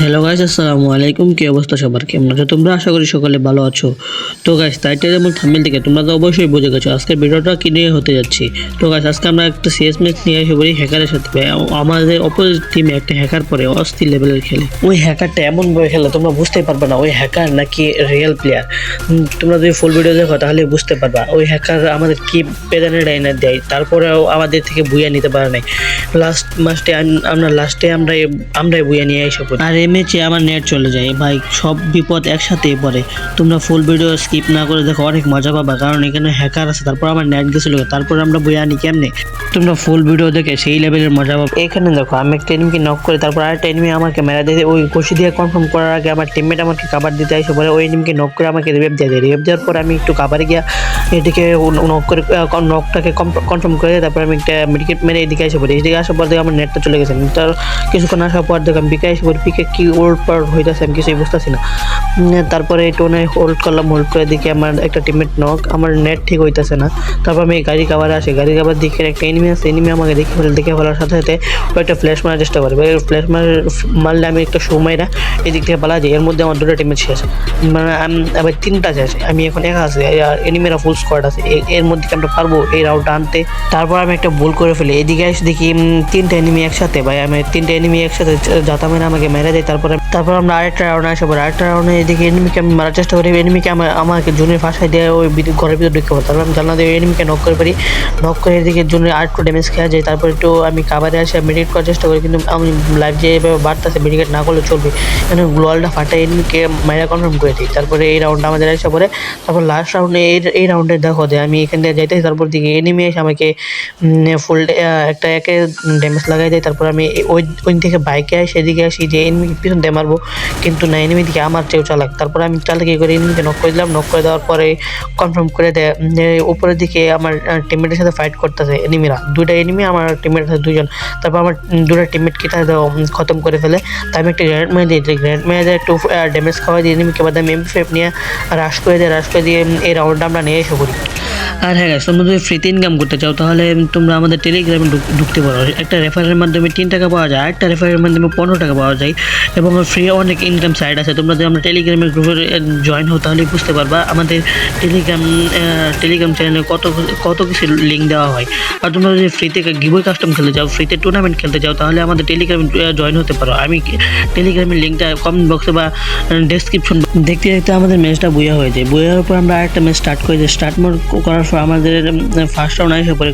Hello guys আসসালামু আলাইকুম। কি অবস্থা সবার? কেমন আছো তোমরা? আশা করি সকলে ভালো আছো। তো গাইস টাইটেল এবং থাম্বনেল থেকে তোমরা তো অবশ্যই বুঝে গেছো, আজকের ভিডিওটা কি নিয়ে হতে যাচ্ছি? তো গাইস আজকে আমরা একটা সিএস ম্যাচ নিয়ে এসে পড়ি হ্যাকারের সাথে। আমাদের অপোজিট টিমে একটা হ্যাকার পরে অস্থির লেভেলের খেলে। ওই হ্যাকারটা এমন ভাবে খেলে, তোমরা বুঝতেই পারবে না, ওই হ্যাকার নাকি রিয়েল প্লেয়ার তোমরা যদি ফুল ভিডিও দেখো, তাহলে বুঝতে পারবা, ওই হ্যাকার আমাদের কি পেদানে ডাইনা দেয়, তারপরেও আমাদের থেকে বুয়া নিতে পারে নাই। লাস্ট মাস্টে আমরা লাস্টে আমরা আমরাই বুয়া নিয়ে এসে পড়ি। আর ম্যাচে আমার নেট চলে যায়। ভাই, সব বিপদ একসাথেই পড়ে। তোমরা ফুল ভিডিও স্কিপ না করে দেখো, অনেক মজা পাবা। কারণ এখানে হ্যাকার আছে, তারপর আমার নেট গেছিল তারপর আমরা বুয়া আনি কেমনে? তোমরা ফুল ভিডিও দেখে সেই লেভেলের মজা পাবে। এখানে দেখো, আমি একটা এনিমিকে নক করে, তারপর আরেকটা এনিমি আমাকে মেরা দিয়ে ওই কষি দিয়ে কনফার্ম করার আগে আমার টিমমেট আমাকে কাবার দিতে আসে পরে ওই এনিমিকে নক করে আমাকে রিভেভ দিয়ে দেয়। রিভেভ দেওয়ার পর আমি একটু কাবারে গিয়া এদিকে নক করে নকটাকে কনফার্ম করে তারপর আমি একটা মেডিকেট মেরে এদিকে এসে পড়ি এদিকে আসার পর দেখে আমার নেটটা চলে গেছে। তার কিছুক্ষণ আসার পর দেখো আমি পিকে এসে পড়ি পিকে কি ওল্ড পার হইতেছে, আমি কিছুই বুঝতেছি না। তারপরে টোনে হোল্ড করলাম হোল্ড করে দেখি আমার একটা টিমমেট নক আমার নেট ঠিক হইতেছে না। তারপর আমি গাড়ি কাভারে আসি, গাড়ি কাভার দিকে একটা এনিমি আছে এনিমি আমাকে দেখে ফেলে, দেখে ফেলার সাথে সাথে ও একটা ফ্ল্যাশ মারার চেষ্টা করে। ফ্ল্যাশ মার, মারলে আমি একটা সময়রা এদিক থেকে পালা যাই, এর মধ্যে আমার দুটো টিমের শেষ। মানে আম- আবার তিনটা শেষ, আমি এখন একা আছি, আর এনিমিরা ফুল স্কোয়াড আছে এর মধ্যে আমরা পারব এই রাউন্ডটা আনতে? তারপর আমি একটা ভুল করে ফেলি, এদিকে এসে দেখি তিনটা এনিমি একসাথে, ভাই, আমি তিনটা এনিমি একসাথে যাতা মেরে আমাকে মেরে দেয় তারপরে তারপর আমরা আরেকটা রাউন্ড আসে পরে আরেকটা রাউন্ডে এদিকে এনিমিকে আমি মারার চেষ্টা করি। এনিমিকে আমার আমাকে জুনের ফাঁসাই দিয়ে ওই ঘরের ভিতরে ঢুকে পড়ে। তারপর আমি জানলা দিয়ে এনিমিকে নক করে পারি নক করে এদিকে জুনের আরেকটু ড্যামেজ খেয়া যায়। তারপর একটু আমি কাবারে আসে মেডিকেট করার চেষ্টা করি। কিন্তু আমি লাইভ যে এভাবে বাড়তেছে মেডিকেট না করলে চলবে। মানে গ্লোয়ালটা ফাটাই এনিমিকে মাইরা কনফার্ম করে দিই। তারপরে এই রাউন্ডটা আমাদের এসে পরে তারপর লাস্ট রাউন্ডে এই এই রাউন্ডে দেখো যে আমি এখান থেকে যাইতেছি। তারপর দিকে এনিমি এসে আমাকে ফুল একটা একে ড্যামেজ লাগাই দেয়। তারপর আমি ওই ওই থেকে বাইকে আসি, এদিকে আসি যে এনিমি পিছন দিয়ে মারবো। কিন্তু না এনিমি দিকে আমার চেয়েও চালাক। তারপর আমি চালাকি করে এনিমিকে নক করে দিলাম। নক করে দেওয়ার পরে কনফার্ম করে দেয় উপরের দিকে আমার টিমমেটের সাথে ফাইট করতেছে এনিমিরা দুইটা এনিমি আমার টিমমেট আছে দুজন তারপর আমার দুটো টিমমেট কি তাদের খতম করে ফেলে। তাই আমি একটা গ্রেনেড মেরে দিই। গ্রেনেড মেরে দিয়ে, একটু ড্যামেজ খাওয়াই দিই এনিমিকে বাদ আমি এমপি ফাইভ নিয়ে রাশ করে দিয়ে রাশ করে দিয়ে এই রাউন্ডটা আমরা নিয়ে এসে পড়ি। আর হ্যাঁ guys, তোমরা যদি ফ্রিতে ইনকাম করতে চাও তাহলে তোমরা আমাদের টেলিগ্রামে ঢুকতে পারো। একটা রেফারের মাধ্যমে তিন টাকা পাওয়া যায় একটা রেফারের মাধ্যমে পনেরো টাকা পাওয়া যায় এবং ফ্রি অনেক ইনকাম সাইট আছে। তোমরা যদি আমরা টেলিগ্রামের গ্রুপে জয়েন হও তাহলে বুঝতে পারবা আমাদের টেলিগ্রাম টেলিগ্রাম চ্যানেলে কত কত কিছু লিঙ্ক দেওয়া হয়। আর তোমরা যদি ফ্রিতে গিবই কাস্টম খেলতে চাও ফ্রিতে টুর্নামেন্ট খেলতে চাও তাহলে আমাদের টেলিগ্রামে জয়েন হতে পারো। আমি টেলিগ্রামের লিঙ্কটা কমেন্ট বক্সে বা ডেসক্রিপশন দেখতে দেখতে আমাদের ম্যাচটা বইয়া হয়ে যায়। বইয়ার পর আমরা আরেকটা ম্যাচ স্টার্ট করে। স্টার্ট করার আমাদের ফার্স্ট রাউন্ড আসে পরে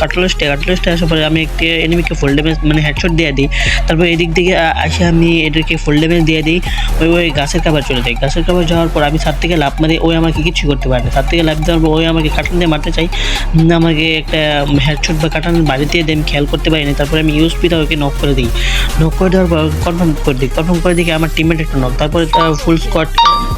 কাটলেস্টে কাটলেস্টে আসার পরে আমি একটি এনিমিকে ফুল ড্যামেজ মানে হেডশট দিয়ে দিই। তারপর এদিক থেকে আসে আমি এটাকে ফুল ড্যামেজ দিয়ে দিই, ওই ওই গাছের কাবার চলে যাই। গাছের কাবার যাওয়ার পর আমি ছাদ থেকে লাভ মারি, ওই আমাকে কিছু করতে পারে না। ছাদ থেকে লাভ দেওয়ার পর ওই আমাকে কাটান দিয়ে মারতে চাই। আমাকে একটা হেডশট বা কাটান বাড়িতে দিয়ে আমি খেয়াল করতে পারিনি। তারপরে আমি ইউএসপিটা ওকে নক করে দিই। নক করে দেওয়ার পর কনফার্ম করে দিই। কনফার্ম করে দেখি আমার টিমমেট একটা নক তারপরে ফুল স্কোয়াড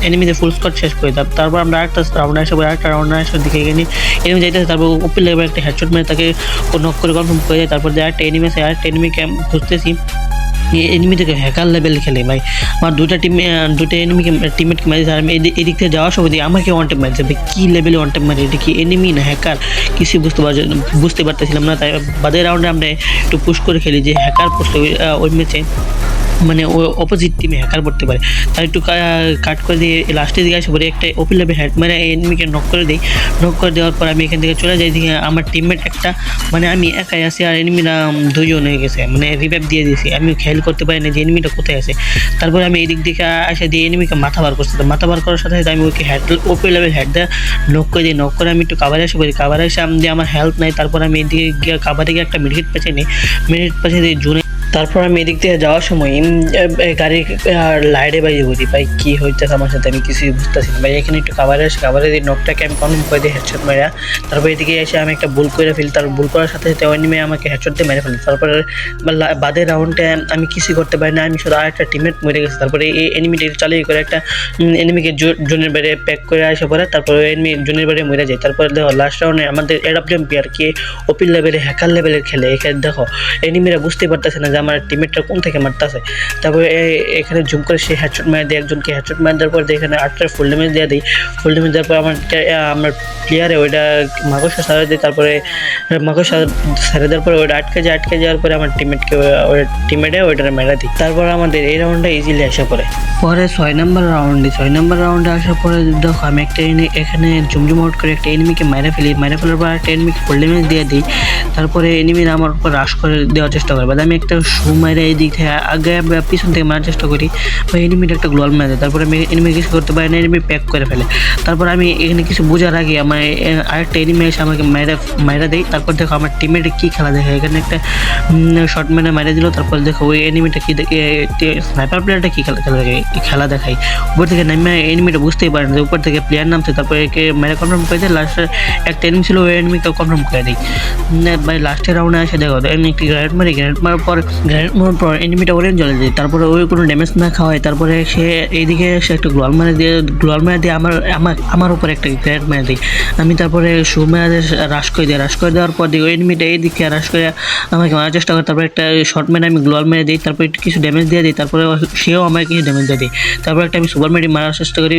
এনিমিতে ফুল স্কট শেষ করে তার- তারপর আমরা আরেকটা রাউন্ড আসে পরে আরেকটা রাউন্ড আসার দিকে এখানে এনিমি যাইতেছে, তারপর ওপেন লেভেল একটা হেডশট মেরে তাকে নক করে কনফার্ম করে যায় তারপর আরেকটা এনিমি আছে, আরেকটা এনিমিকে খুঁজতেছি। এনিমি থেকে হ্যাকার লেভেল খেলে, ভাই। আমার দুটা টিম দুটো এনিমিকে টিমমেটকে মারিয়েছে আর আমি এদিক থেকে যাওয়ার সময় দিয়ে আমাকে ওয়ান টাইম মারিয়েছে ভাই। কী লেভেলে ওয়ান টাইম মারি? এটা কি এনিমি না হ্যাকার কিছু বুঝতে পারছি, বুঝতে পারতেছিলাম না। তাই বাদের রাউন্ডে আমরা একটু পুশ করে খেলি যে হ্যাকার পোস্ট ওই ম্যাচে মানে ও অপোজিট টিমে হ্যাকার পড়তে পারে। তাই একটু কাট করে দিয়ে লাস্টের দিকে আসে পরে একটা ওপেন লেভেল হ্যাড মানে এনিমিকে নক করে দিই। নক করে দেওয়ার পর আমি এখান থেকে চলে যাই দিকে আমার টিমমেট একটা মানে আমি একাই আছি আর এনিমিরা দুজন হয়ে গেছে। মানে রিভাইভ দিয়ে দিয়েছি। আমি খেয়াল করতে পারি না যে এনিমিটা কোথায় আছে। তারপরে আমি এদিক দিকে আসে দিয়ে এনিমিকে মাথা বার করছি। মাথা বার করার সাথে সাথে আমি ওকে হ্যাড ওপেন লেভেল হ্যাড দেওয়া নক করে দিই। নক করে আমি একটু কাভারে আসে পড়ি। কাভারে এসে আমি আমার হেল্প নাই। তারপর আমি এদিকে গিয়ে কাভারে গিয়ে একটা মিনিট পেছে নিই। মিনিট পেছে দিয়ে জুনে তারপর আমি এদিক থেকে যাওয়ার সময় গাড়ির লাইটে বাইরে বলি, ভাই, কী হইতেছে আমার সাথে? আমি কিছুই বুঝতেছি না। ভাই, এখানে একটু কাভারে আসে কাভারে দিয়ে নখটাকে আমি কনফার্ম করে দিই হেডশট মেরা? তারপর এদিকে এসে আমি একটা ভুল করে ফেলি, তার ভুল করার সাথে সাথে ওই নেমে আমাকে হেডশট দিয়ে মেরে ফেলি। তারপরে বাদের রাউন্ডে আমি কিছুই করতে পারি না, আমি শুধু আর একটা টিমমেট মরে গেছে। তারপরে এই এনিমিটি চালিয়ে করে একটা এনিমিকে জোনের বাইরে প্যাক করে আসে পরে, তারপরে এনিমি জোনের বাইরে মরে যায়। তারপরে দেখো লাস্ট রাউন্ডে আমাদের এডাপ্টেম প্লেয়ার কে ওপিল লেভেলে হ্যাকার লেভেলের খেলে। এখানে দেখো এনিমিরা বুঝতে পারতেছে না আমার টিমমেটটা কোন থেকে মারতেছে? তারপরে এখানে জুম করে সে হেডশট মারে দেয়, একজনকে হেডশট মারে দেওয়ার পর এখানে আটটার ফুল ড্যামেজ দিয়ে দিই ফুল ড্যামেজ দেওয়ার পর আমার আমার প্লেয়ারে ওইটা মাকড়সা সারা দিই তারপরে মাকড়সা সারা দেওয়ার পরে ওইটা আটকে যায়, আটকে যাওয়ার পরে আমার টিমমেটকে ওই টিমমেটে ওইটা মেরে দিই তারপর আমাদের এই রাউন্ডটা ইজিলি আসা পড়ে। পরে ছয় নম্বর রাউন্ডে ছয় নম্বর রাউন্ডে আসার পরে দেখো, আমি একটা এখানে জুমজুম আউট করে একটা এনিমিকে মেরে ফেলি, মেরে ফেলার পর একটা এনিমিকে ফুল ড্যামেজ দিয়ে দিই। তারপরে এনিমির আমার উপর রাশ করে দেওয়ার চেষ্টা করে আমি একটা শু মেরে এই দিক থেকে আগে পিছন থেকে মারার চেষ্টা করি, বা এনিমির একটা গ্লোয়াল মেরে দেয় তারপরে আমি এনিমি কিছু করতে পারি না এনিমি প্যাক করে ফেলে। তারপর আমি এখানে কিছু বোঝার আগে আমার আরেকটা এনিমি এসে আমাকে মেরে মেরে দেয়। তারপর দেখো আমার টিমের কি খেলা দেখে। এখানে একটা শর্ট মেরে মেরে দিল। তারপর দেখো ওই এনিমিটা কী দেখে স্নাইপার প্লেয়ারটা কী খেলা খেলা দেখে, খেলা দেখাই উপর থেকে নামে এনিমিটা বুঝতেই পারে না। যে উপর থেকে প্লেয়ার নামছে, তারপর একে মেরে কনফার্ম করে দেয়। লাস্টে একটা এনিমি ছিল, ওই এনিমিকে কনফার্ম করে দিই ভাই লাস্টের রাউন্ডে এসে দেখো একটি গ্রেনেড মারি। গ্রেনেড মারার পর গ্রেনেড মারার পর এনিমিটা ওরেন জ্বলে যায় তারপরে ওই কোনো ড্যামেজ না খাওয়ায়। তারপরে সে এইদিকে সে একটা গ্লোয়াল মারে দিয়ে গ্লোয়াল মারে দিয়ে আমার আমার আমার উপর একটা গ্রেনেড মেরে দিই আমি তারপরে শু মেরে রাশ করে দিই। রাশ করে দেওয়ার পর দিই ওই এনিমিটা এই দিকে রাশ করে আমাকে মারার চেষ্টা করে। তারপরে একটা শর্ট মেরে আমি গ্লোয়াল মেরে দিই। তারপরে একটু কিছু ড্যামেজ দিয়ে দিই। তারপরে সেও আমাকে কিছু ড্যামেজ দিয়ে দিই তারপর একটা আমি সুপার মেডি মারার চেষ্টা করি।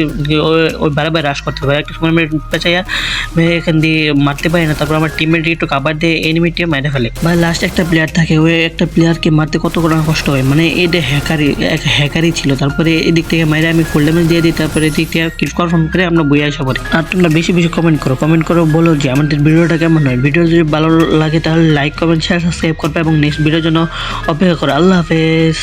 ওই বারবার রাশ করতে পারে। একটা সুপার মেডি পেঁচাইয়া মেরে এখান দিয়ে মারতে পারি না। তারপর আমার টিমমেট একটু কাবার দিয়ে এনিমিটিও মেরে ফেলে। বা লাস্ট একটা প্লেয়ার থাকে। ওই একটা প্লেয়ারকে মারতে কত করে কষ্ট হয়। মানে এটা হ্যাকারি, এক হ্যাকারই ছিল, তারপরে এদিক থেকে মাইরে আমি ফুল ড্যামেজ দিয়ে দিই, তারপরে এদিক থেকে কনফার্ম করে আমরা বই আসা পড়ি আর তোমরা বেশি বেশি কমেন্ট করো কমেন্ট করো বলো যে আমাদের ভিডিওটা কেমন হয়। ভিডিও যদি ভালো লাগে তাহলে লাইক কমেন্ট শেয়ার সাবস্ক্রাইব করবে এবং নেক্সট ভিডিওর জন্য অপেক্ষা করো। আল্লাহ হাফেজ।